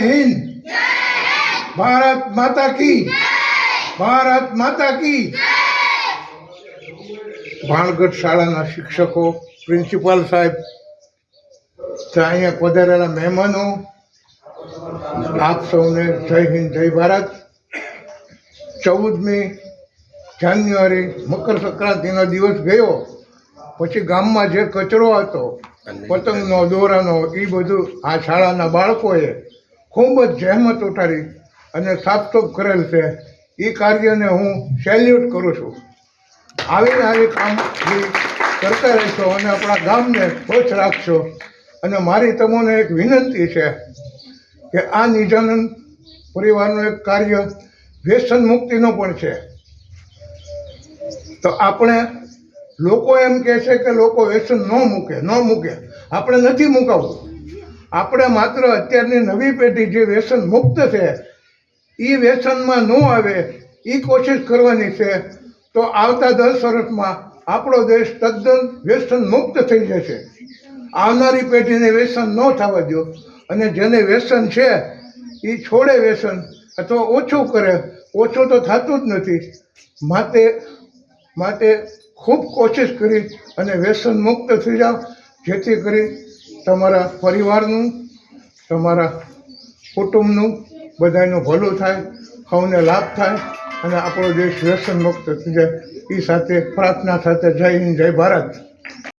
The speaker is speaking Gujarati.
હિન્દ. ભારત માતા કી. ભારત માતા કી. ભાણગઢ શાળાના શિક્ષકો, પ્રિન્સિપાલ સાહેબ અહીંયા પધારેલા મહેમાનો, આપ સૌને જય હિન્દ, જય ભારત. ચૌદમી જાન્યુઆરી મકર સંક્રાંતિનો દિવસ ગયો. પછી ગામમાં જે કચરો હતો, પતંગનો, દોરાનો એ બધું આ શાળાના બાળકોએ ખૂબ જ જહેમત ઉતારી અને સાફસૂફ કરેલ છે. એ કાર્યને હું સેલ્યુટ કરું છું. આવીને આવી કામ કરતા રહેશો અને આપણા ગામને ખુશ રાખશો. અને મારી તમને એક વિનંતી છે કે આ નિજાનંદ પરિવારનું એક કાર્ય વ્યસન મુક્તિનો પણ છે. તો આપણે લોકો એમ કહે છે કે લોકો વ્યસન ન મૂકે ન મૂકે. આપણે નથી મુકાવવું આપણે માત્ર અત્યારની નવી પેઢી જે વ્યસન મુક્ત છે એ વ્યસનમાં ન આવે એ કોશિશ કરવાની છે, તો આવતા દસ વર્ષમાં આપણો દેશ તદ્દન વ્યસન મુક્ત થઈ જશે. આવનારી પેઢીને વ્યસન ન થવા દો, અને જેને વ્યસન છે એ છોડે વ્યસન, અથવા ઓછું કરે, ઓછું તો થતું જ નથી. માટે માટે ખૂબ કોશિશ કરી અને વ્યસન મુક્ત થઈ જાઓ, જેથી કરી તમારા પરિવારનું, તમારા કુટુંબનું બધાનું ભલું થાય, સૌને લાભ થાય અને આપણો દેશ વ્યસન મુક્ત થઈ જાય. એ સાથે પ્રાર્થના સાથે જય હિન્દ, જય ભારત.